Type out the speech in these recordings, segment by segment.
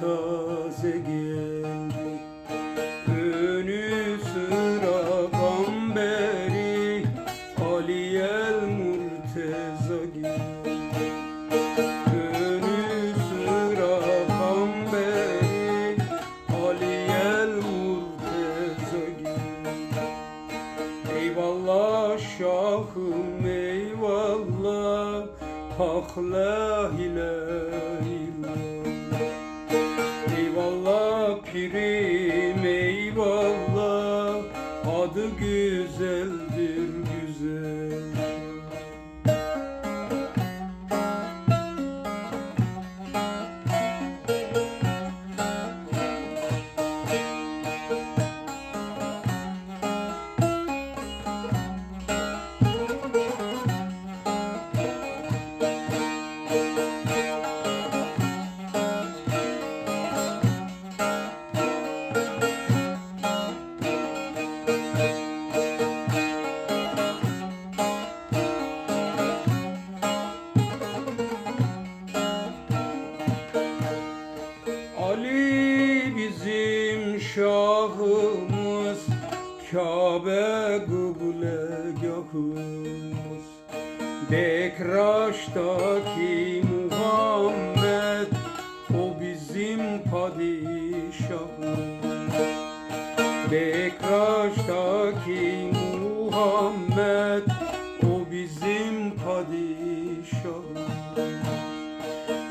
taze geldi. Önü sıra gamberi Ali el Murteza geldi. Önü sıra gamberi Ali el Murteza geldi. Eyvallah şahım eyvallah. Ah la ilahe illallah pirim eyvallah. Adı güzeldir şahımız Kabe kıblegahımız Bekraş'taki Muhammed O bizim padişahımız. Bekraş'taki Muhammed O bizim padişahımız.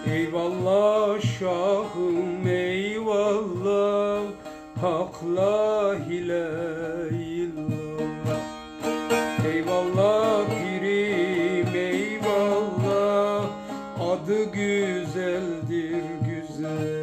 Eyvallah şahım eyvallah Hak la ilahe illallah. Eyvallah pirim eyvallah. Adı güzeldir güzel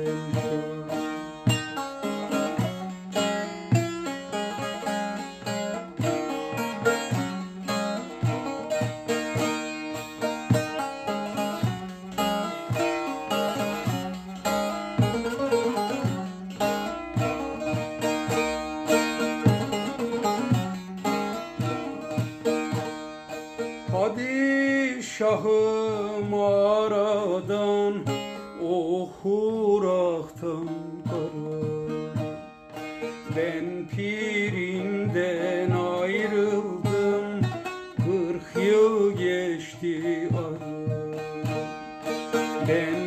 Padişahım aradan O huraktan karar Ben pirimden ayrıldım Kırk yıl geçti ara. Ben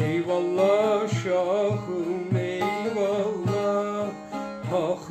Eyvallah şahım eyvallah. Hak